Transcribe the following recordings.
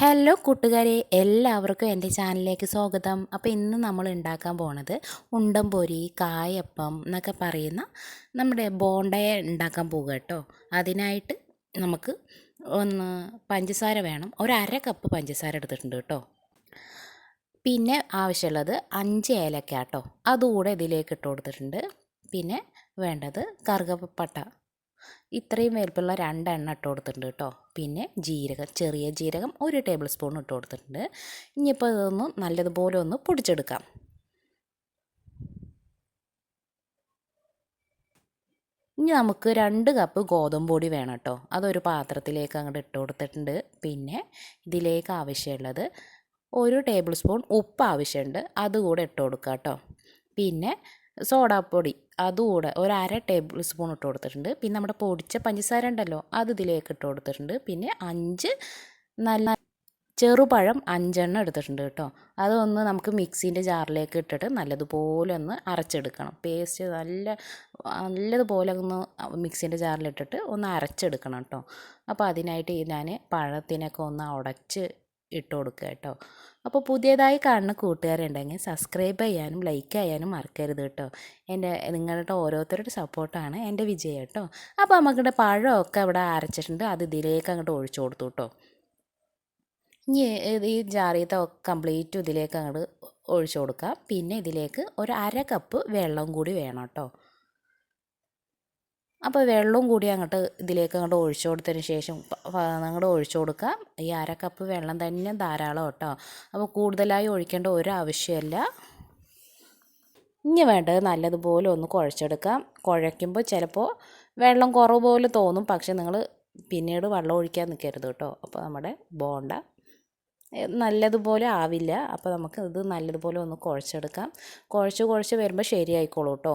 Hello കൂട്ടുകാരെ. എല്ലാവർക്കും എന്റെ ചാനലിലേക്ക് സ്വാഗതം. അപ്പോൾ ഇന്ന് നമ്മൾ ഉണ്ടാക്കാൻ പോണത് ഉണ്ടംപൊരി കായപ്പം എന്നൊക്കെ പറയുന്ന നമ്മുടെ ബോണ്ടയെ ഉണ്ടാക്കാൻ പോകുക കേട്ടോ. അതിനായിട്ട് നമുക്ക് ഒന്ന് പഞ്ചസാര വേണം. ഒരു അര കപ്പ് പഞ്ചസാര എടുത്തിട്ടുണ്ട് കേട്ടോ. പിന്നെ ആവശ്യമുള്ളത് അഞ്ച് ഏലക്ക കേട്ടോ. അതുകൂടെ ഇതിലേക്ക് ഇട്ട് കൊടുത്തിട്ടുണ്ട്. പിന്നെ വേണ്ടത് കറുകപ്പട്ട. ഇത്രയും വലിപ്പമുള്ള രണ്ടെണ്ണ ഇട്ട് കൊടുത്തിട്ടുണ്ട് കേട്ടോ. പിന്നെ ജീരകം ചെറിയ ജീരകം ഒരു ടേബിൾ സ്പൂൺ ഇട്ട് കൊടുത്തിട്ടുണ്ട്. ഇനിയിപ്പോൾ ഇതൊന്ന് നല്ലതുപോലെ ഒന്ന് പൊടിച്ചെടുക്കാം. ഇനി നമുക്ക് രണ്ട് കപ്പ് ഗോതമ്പ് പൊടി വേണം കേട്ടോ. അതൊരു പാത്രത്തിലേക്ക് അങ്ങോട്ട് ഇട്ട് കൊടുത്തിട്ടുണ്ട്. പിന്നെ ഇതിലേക്ക് ആവശ്യമുള്ളത് ഒരു ടേബിൾ സ്പൂൺ ഉപ്പ് ആവശ്യമുണ്ട്. അതുകൂടെ ഇട്ട് കൊടുക്കുക കേട്ടോ. പിന്നെ സോഡാപ്പൊടി അതുകൂടെ ഒരു അര ടേബിൾ സ്പൂൺ ഇട്ട് കൊടുത്തിട്ടുണ്ട്. പിന്നെ നമ്മുടെ പൊടിച്ച പഞ്ചസാര ഉണ്ടല്ലോ അത് ഇതിലേക്ക് ഇട്ട് കൊടുത്തിട്ടുണ്ട്. പിന്നെ അഞ്ച് നല്ല ചെറുപഴം അഞ്ചെണ്ണം എടുത്തിട്ടുണ്ട് കേട്ടോ. അതൊന്ന് നമുക്ക് മിക്സീന്റെ ജാറിലേക്ക് ഇട്ടിട്ട് നല്ലതുപോലെ ഒന്ന് അരച്ചെടുക്കണം. പേസ്റ്റ് നല്ല നല്ലതുപോലെ ഒന്ന് മിക്സീന്റെ ജാറിലിട്ടിട്ട് ഒന്ന് അരച്ചെടുക്കണം കേട്ടോ. അപ്പോൾ അതിനായിട്ട് ഞാൻ പഴത്തിനൊക്കെ ഒന്ന് ഉടച്ച് ഇട്ട് കൊടുക്കുക കേട്ടോ. അപ്പോൾ പുതിയതായി കാണുന്ന കൂട്ടുകാരുണ്ടെങ്കിൽ സബ്സ്ക്രൈബ് ചെയ്യാനും ലൈക്ക് ചെയ്യാനും മറക്കരുത് കേട്ടോ. എന്റെ നിങ്ങളുടെ ഓരോരുത്തരുടെ സപ്പോർട്ടാണ് എന്റെ വിജയം കേട്ടോ. അപ്പോൾ നമുക്കിവിടെ പഴമൊക്കെ ഇവിടെ അരച്ചിട്ടുണ്ട്. അത് ഇതിലേക്ക് അങ്ങോട്ട് ഒഴിച്ചു കൊടുത്തു കേട്ടോ. ഇനി ഈ ജാറിയത്തെ കംപ്ലീറ്റ് ഇതിലേക്ക് അങ്ങോട്ട് ഒഴിച്ചു കൊടുക്കാം. പിന്നെ ഇതിലേക്ക് ഒരു അര കപ്പ് വെള്ളം കൂടി വേണം കേട്ടോ. അപ്പോൾ വെള്ളവും കൂടി അങ്ങോട്ട് ഇതിലേക്ക് അങ്ങോട്ട് ഒഴിച്ചു കൊടുത്തതിന് ശേഷം അങ്ങോട്ട് ഒഴിച്ചു കൊടുക്കാം ഈ അര കപ്പ് വെള്ളം തന്നെ ധാരാളം കേട്ടോ. അപ്പോൾ കൂടുതലായി ഒഴിക്കേണ്ട ഒരു ആവശ്യമില്ല. ഇനി വേണ്ടത് നല്ലതുപോലെ ഒന്ന് കുഴച്ചെടുക്കാം കുഴയ്ക്കുമ്പോൾ ചിലപ്പോൾ വെള്ളം കുറവ് പോലെ തോന്നും. പക്ഷെ നിങ്ങൾ പിന്നീട് വെള്ളം ഒഴിക്കാൻ നിൽക്കരുത് കേട്ടോ. അപ്പോൾ നമ്മുടെ ബോണ്ട നല്ലതുപോലെ ആവില്ല. അപ്പോൾ നമുക്ക് ഇത് നല്ലതുപോലെ ഒന്ന് കുഴച്ചെടുക്കാം. കുഴച്ച് കുഴച്ച് വരുമ്പോൾ ശരിയായിക്കോളൂ കേട്ടോ.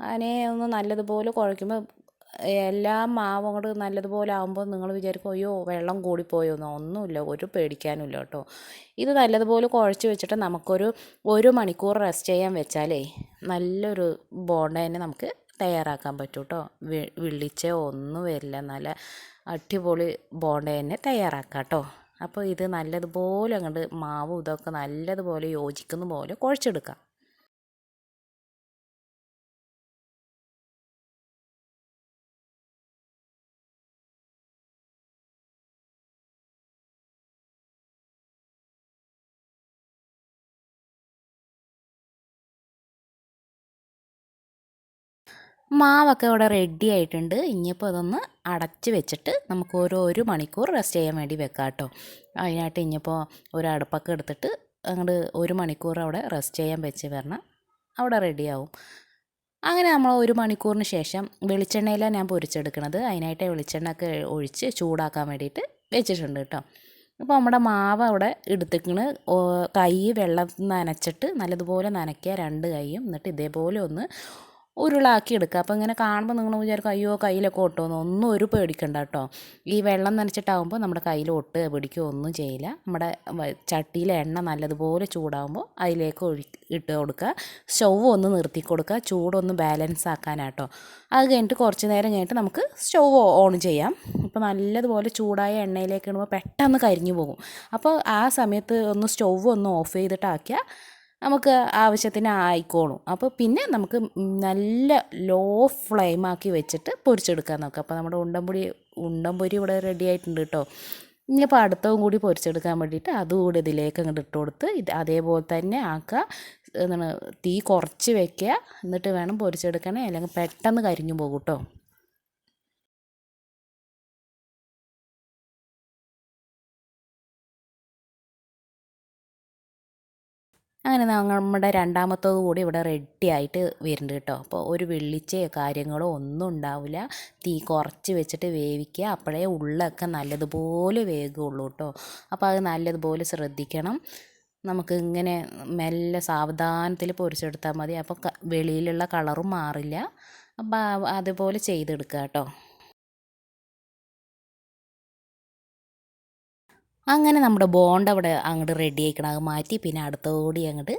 അതിനെ ഒന്ന് നല്ലതുപോലെ കുഴയ്ക്കുമ്പോൾ എല്ലാ മാവും അങ്ങോട്ട് നല്ലതുപോലെ ആകുമ്പോൾ നിങ്ങൾ വിചാരിക്കും അയ്യോ വെള്ളം കൂടിപ്പോയോ കൂടിപ്പോയോന്നോ ഒന്നുമില്ല ഒരു പേടിക്കാനുമില്ല കേട്ടോ. ഇത് നല്ലതുപോലെ കുഴച്ച് വെച്ചിട്ട് നമുക്കൊരു ഒരു മണിക്കൂർ റെസ്റ്റ് ചെയ്യാൻ വെച്ചാലേ നല്ലൊരു ബോണ്ട തന്നെ നമുക്ക് തയ്യാറാക്കാൻ പറ്റും കേട്ടോ. വിളിച്ച ഒന്നും വരില്ല. നല്ല അടിപൊളി ബോണ്ട തന്നെ തയ്യാറാക്കാം കേട്ടോ. അപ്പോൾ ഇത് നല്ലതുപോലെ അങ്ങോട്ട് മാവും ഇതൊക്കെ നല്ലതുപോലെ യോജിക്കുന്ന പോലെ കുഴച്ചെടുക്കാം. മാവൊക്കെ ഇവിടെ റെഡി ആയിട്ടുണ്ട്. ഇനിയിപ്പോൾ അതൊന്ന് അടച്ച് വെച്ചിട്ട് നമുക്ക് ഓരോ ഒരു മണിക്കൂർ റെസ്റ്റ് ചെയ്യാൻ വേണ്ടി വെക്കാം കേട്ടോ. അതിനായിട്ട് ഇനിയിപ്പോൾ ഒരു അടുപ്പൊക്കെ എടുത്തിട്ട് അങ്ങോട്ട് ഒരു മണിക്കൂർ അവിടെ റെസ്റ്റ് ചെയ്യാൻ വെച്ച് വരണം. അവിടെ റെഡിയാവും അങ്ങനെ നമ്മൾ ഒരു മണിക്കൂറിന് ശേഷം വെളിച്ചെണ്ണയിലാണ് ഞാൻ പൊരിച്ചെടുക്കുന്നത് അതിനായിട്ട് വെളിച്ചെണ്ണ ഒക്കെ ഒഴിച്ച് ചൂടാക്കാൻ വേണ്ടിയിട്ട് വെച്ചിട്ടുണ്ട് കേട്ടോ. അപ്പോൾ നമ്മുടെ മാവ് അവിടെ എടുത്തിക്കണ്. കൈ വെള്ളം നനച്ചിട്ട് നല്ലതുപോലെ നനയ്ക്കുക. രണ്ട് കൈയും. എന്നിട്ട് ഇതേപോലെ ഒന്ന് ഉരുളാക്കി എടുക്കുക. അപ്പോൾ ഇങ്ങനെ കാണുമ്പോൾ നിങ്ങൾ വിചാരിക്കും അയ്യോ കയ്യിലൊക്കെ ഒട്ടുമെന്ന്. ഒന്നും ഒരു പേടിക്കണ്ട കേട്ടോ. ഈ വെള്ളം നനച്ചിട്ടാകുമ്പോൾ നമ്മുടെ കയ്യിൽ ഒട്ട് പിടിക്കുക ഒന്നും ചെയ്യില്ല. നമ്മുടെ ചട്ടിയിലെ എണ്ണ നല്ലതുപോലെ ചൂടാകുമ്പോൾ അതിലേക്ക് ഒഴി ഇട്ട് കൊടുക്കുക. സ്റ്റൗ ഒന്ന് നിർത്തി കൊടുക്കുക. ചൂടൊന്ന് ബാലൻസ് ആക്കാനാട്ടോ. അത് കഴിഞ്ഞിട്ട് കുറച്ച് നേരം കഴിഞ്ഞിട്ട് നമുക്ക് സ്റ്റൗ ഓൺ ചെയ്യാം. അപ്പോൾ നല്ലതുപോലെ ചൂടായ എണ്ണയിലേക്ക് ഇടുമ്പോൾ പെട്ടെന്ന് കരിഞ്ഞു പോകും. അപ്പോൾ ആ സമയത്ത് ഒന്ന് സ്റ്റൗ ഒന്ന് ഓഫ് ചെയ്തിട്ടാക്കിയാൽ നമുക്ക് ആവശ്യത്തിന് ആയിക്കോളും. അപ്പോൾ പിന്നെ നമുക്ക് നല്ല ലോ ഫ്ലെയിമാക്കി വെച്ചിട്ട് പൊരിച്ചെടുക്കാൻ നോക്കാം. അപ്പോൾ നമ്മുടെ ഉണ്ടംപൊടി ഉണ്ടംപൊരി ഇവിടെ റെഡി ആയിട്ടുണ്ട് കേട്ടോ ഇനിയിപ്പോൾ അടുത്തവും കൂടി പൊരിച്ചെടുക്കാൻ വേണ്ടിയിട്ട് അതുകൂടി ഇതിലേക്ക് അങ്ങോട്ട് ഇട്ട് കൊടുത്ത് ഇത് അതേപോലെ തന്നെ ആക്കുക. എന്താണ് തീ കുറച്ച് വെക്കുക. എന്നിട്ട് വേണം പൊരിച്ചെടുക്കണേ അല്ലെങ്കിൽ പെട്ടെന്ന് കരിഞ്ഞു പോകും കേട്ടോ അങ്ങനെ നമ്മുടെ രണ്ടാമത്തത് കൂടി ഇവിടെ റെഡി ആയിട്ട് വരുന്നുണ്ട് കേട്ടോ. അപ്പോൾ ഒരു വെള്ളിച്ചയോ കാര്യങ്ങളോ ഒന്നും ഉണ്ടാവില്ല. തീ കുറച്ച് വെച്ചിട്ട് വേവിക്കുക. അപ്പോഴേ ഉള്ളൊക്കെ നല്ലതുപോലെ വേകുള്ളൂ കേട്ടോ. അപ്പോൾ അത് നല്ലതുപോലെ ശ്രദ്ധിക്കണം. നമുക്ക് ഇങ്ങനെ മെല്ലെ സാവധാനത്തിൽ പൊരിച്ചെടുത്താൽ മതി. അപ്പോൾ വെളിയിലുള്ള കളറും മാറില്ല. അപ്പോൾ അതുപോലെ ചെയ്തെടുക്കുക കേട്ടോ. അങ്ങനെ നമ്മുടെ ബോണ്ട് അവിടെ അങ്ങോട്ട് റെഡി ആയിക്കണം. അത് മാറ്റി പിന്നെ അടുത്തോടി അങ്ങോട്ട്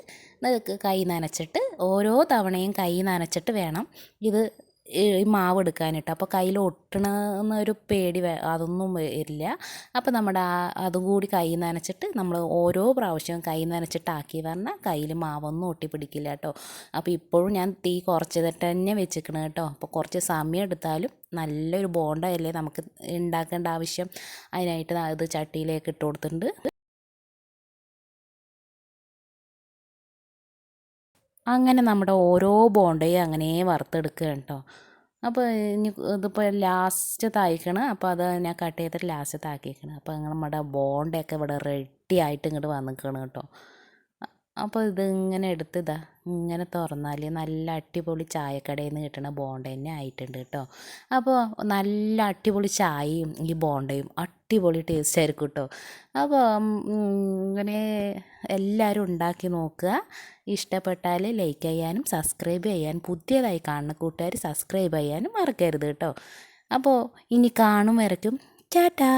കൈ നനച്ചിട്ട് ഓരോ തവണയും കൈ നനച്ചിട്ട് വേണം ഇത് ഈ മാവ് എടുക്കാനിട്ട് അപ്പോൾ കയ്യിൽ ഒട്ടണമെന്ന ഒരു പേടി അതൊന്നും വരില്ല അപ്പോൾ നമ്മുടെ ആ അതും കൂടി കൈ നനച്ചിട്ട് നമ്മൾ ഓരോ പ്രാവശ്യവും കൈ നനച്ചിട്ടാക്കി പറഞ്ഞാൽ കയ്യിൽ മാവൊന്നും ഒട്ടി പിടിക്കില്ല കേട്ടോ. അപ്പോൾ ഇപ്പോഴും ഞാൻ തീ കുറച്ചിട്ട് തന്നെ വെച്ചിരിക്കണം കേട്ടോ. അപ്പോൾ കുറച്ച് സമയം എടുത്താലും നല്ലൊരു ബോണ്ടയല്ലേ നമുക്ക് ഉണ്ടാക്കേണ്ട ആവശ്യം. അതിനായിട്ട് അത് ചട്ടിയിലേക്ക് ഇട്ട് കൊടുത്തിട്ടുണ്ട്. അങ്ങനെ നമ്മുടെ ഓരോ ബോണ്ടയും അങ്ങനെ വറുത്തെടുക്കുക കേട്ടോ. അപ്പോൾ ഇനി ഇതിപ്പോൾ ലാസ്റ്റ് തായ്ക്കണം. അപ്പോൾ അത് ഞാൻ കട്ട് ചെയ്തിട്ട് ലാസ്റ്റ് താക്കിക്കണം അപ്പോൾ നമ്മുടെ ബോണ്ടയൊക്കെ ഇവിടെ റെഡി ആയിട്ട് ഇങ്ങോട്ട് വന്നിക്കണം കേട്ടോ. അപ്പോൾ ഇതിങ്ങനെ എടുത്ത് ഇതാ ഇങ്ങനെ തുറന്നാൽ നല്ല അടിപൊളി ചായക്കടയിൽ നിന്ന് കിട്ടുന്ന ബോണ്ട തന്നെ ആയിട്ടുണ്ട് കേട്ടോ. അപ്പോൾ നല്ല അടിപൊളി ചായയും ഈ ബോണ്ടയും അടിപൊളി ടേസ്റ്റ് ആയിരിക്കും കേട്ടോ. അപ്പോൾ ഇങ്ങനെ എല്ലാവരും ഉണ്ടാക്കി നോക്കുക. ഇഷ്ടപ്പെട്ടാൽ ലൈക്ക് ചെയ്യാനും സബ്സ്ക്രൈബ് ചെയ്യാനും പുതിയതായി കാണുന്ന കൂട്ടുകാർ സബ്സ്ക്രൈബ് ചെയ്യാനും മറക്കരുത് കേട്ടോ. അപ്പോൾ ഇനി കാണും വരയ്ക്കും. ടാറ്റാ.